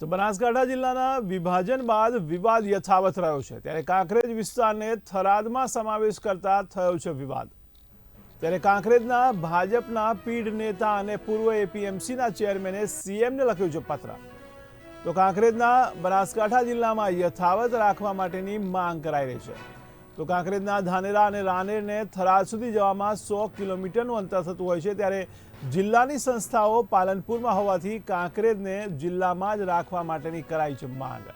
તો બનાસકાંઠા જિલ્લાના વિભાજન બાદ વિવાદ યથાવત રહ્યો છે. ત્યારે કાંકરેજ વિસ્તારને થરાદમાં સમાવેશ કરતા થયો છે વિવાદ. ત્યારે કાંકરેજના ભાજપના પીઢ નેતા અને પૂર્વ એપીએમસીના ચેરમેને સીએમને લખ્યું છે પત્ર. તો કાંકરેજના બનાસકાંઠા જિલ્લામાં યથાવત રાખવા માટેની માંગ કરાઈ રહી છે. તો કાંકરેજના ધાનેરા અને રાનેરને થરાદ સુધી જવામાં સો કિલોમીટરનું અંતર થતું હોય છે. ત્યારે જિલ્લાની સંસ્થાઓ પાલનપુરમાં હોવાથી કાંકરેજને જિલ્લામાં જ રાખવા માટેની કરાઈ છે માંગ.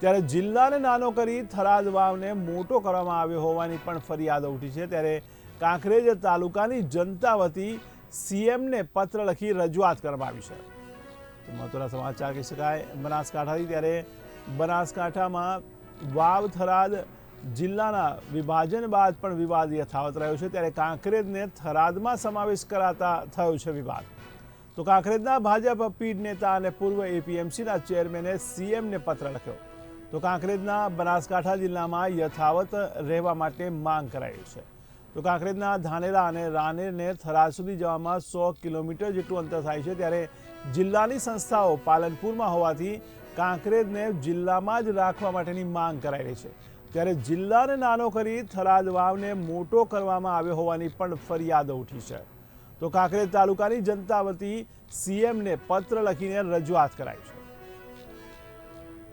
ત્યારે જિલ્લાને નાનો કરી થરાદ વાવને મોટો કરવામાં આવ્યો હોવાની પણ ફરિયાદ ઉઠી છે. ત્યારે કાંકરેજ તાલુકાની જનતા વતી સીએમને પત્ર લખી રજૂઆત કરવામાં આવી છે. મહત્વના સમાચાર કહી શકાય, બનાસકાંઠાથી. ત્યારે બનાસકાંઠામાં વાવ થરાદ જિલ્લાના વિભાજન બાદ પણ વિવાદ યથાવત રહ્યો છે. ત્યારે કાંકરેજને થરાદમાં સમાવેશ કરાતા થયો છે વિવાદ. તો કાંકરેજના ભાજપ પીઢ નેતા અને પૂર્વ એપીએમસીના ચેરમેને સીએમને પત્ર લખ્યો. તો કાંકરેજના બનાસકાંઠા જિલ્લામાં યથાવત રહેવા માટે માંગ કરાઈ છે. તો કાંકરેજના ધાનેરા અને રાનેરને થરાદ સુધી જવામાં સો કિલોમીટર જેટલું અંતર થાય છે. ત્યારે જિલ્લાની સંસ્થાઓ પાલનપુરમાં હોવાથી કાંકરેજને જિલ્લામાં જ રાખવા માટેની માંગ કરાઈ રહી છે. ત્યારે જિલ્લાને નાનો કરી થરાદ વાવને મોટો કરવામાં આવ્યો હોવાની પણ ફરિયાદ ઉઠી છે. તો કાંકરેજ તાલુકાની જનતા વતી સીએમને પત્ર લખીને રજૂઆત કરાઈ છે.